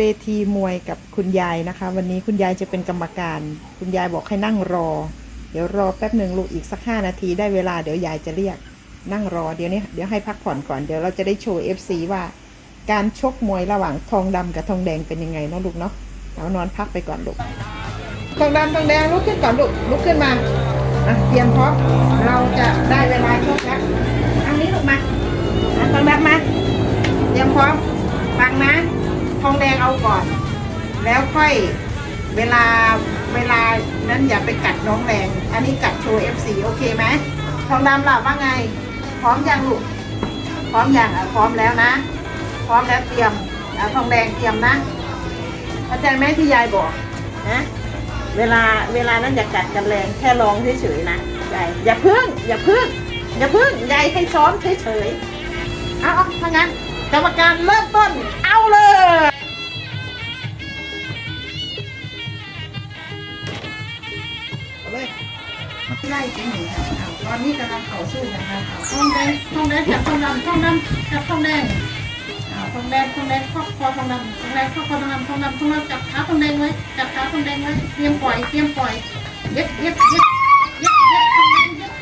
เวทีมวยกับคุณยายนะคะ วันนี้คุณยายจะเป็นกรรมการ คุณยายบอกให้นั่งรอ เดี๋ยวรอแป๊บหนึ่งลูกอีกสักห้านาทีได้เวลาเดี๋ยวยายจะเรียก นั่งรอเดี๋ยวนี้เดี๋ยวให้พักผ่อนก่อนเดี๋ยวเราจะได้โชว์ FC ว่า การชกมวยระหว่างทองดำกับทองแดงเป็นยังไงเนาะลูกเนาะเอานอนพักไปก่อนลูกทองดำทองแดงลุกขึ้นก่อนลูกลุกขึ้นมาอะเตรียมพร้อมเราจะได้เวลาชกแล้ว ทองแดงเอาก่อน แล้วค่อยเวลาเวลานั้นอย่าไปกัดน้องแรง อันนี้กัดโชว์ FC โอเคไหมทองดำหลับว่าไง พร้อมยังลูก พร้อมยังอะพร้อมแล้วนะ พร้อมแล้วเตรียมอะทองแดงเตรียมนะเข้าใจไหมที่ยายบอกนะเวลาเวลานั้นอย่ากัดกันแรงแค่ร้องเฉยๆนะยายอย่าพึ่ง อย่าพึ่ง อย่าพึ่งยายให้ซ้อมเฉยๆเอาเอาถ้างั้นกรรมการเริ่มต้นเอาเลย ไล่จริงหนิค่ะเอาตอนนี้กำลังเข้าสู้กันค่ะเอาทองแดงทองแดงจับทองดำทองดำจับทองแดงเอาทองแดงทองแดงครอบคอทองดำทองแดงครอบคอทองดำทองดำทองดำจับขาทองแดงไว้จับขาทองแดงไว้เตรียมปล่อยเตรียมปล่อยเย็ดเย็ดเย็ดเย็ดเย็ดทองแดงเย็ด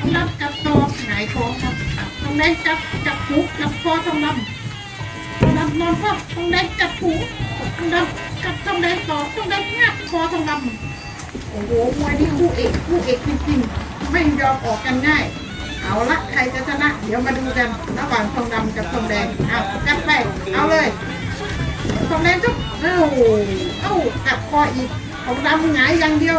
ทองดำจับตอหงายท้องครับเอาทองแดงจับจับหูจับคอทองดำทองดำนอนคว่ำทองแดงจับหูทองดำจับทองแดงต่อทองแดงงับคอทองดำ โอ้โหมวยนี่คู่เอกคู่เอกจริงๆไม่ยอมออกกันง่าย เอาละใครจะชนะ เดี๋ยวมาดูกันระหว่างทองดำกับทองแดงเอาจัดไปเอาเลยทองแดงจุ๊บเอ้าเอ้าจับคออีกทองดำหงายอย่างเดียว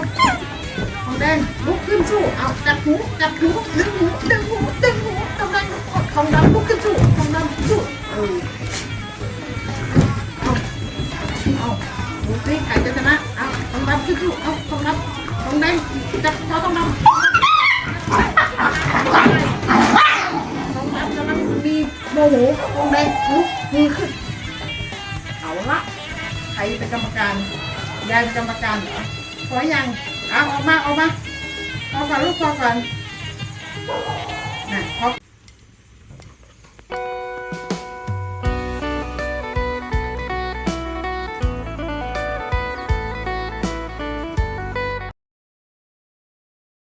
ทองแดงลุกขึ้นสู้เอาจับหูจับหูดึงหูดึงหูดึงหูทองแดงทองดำลุกขึ้นสู้ทองดำสู้เออเอาเอาดูสิใครจะชนะเอาทองดำสู้ๆเมกำลังมีโมโหทองแดงลุกมือขึ้นเอาละใครเป็นกรรมการยายเป็นกรรมการเหรอขอยังเอาออกมาออกมาพอก่อนลูกพอก่อนน่ะพอ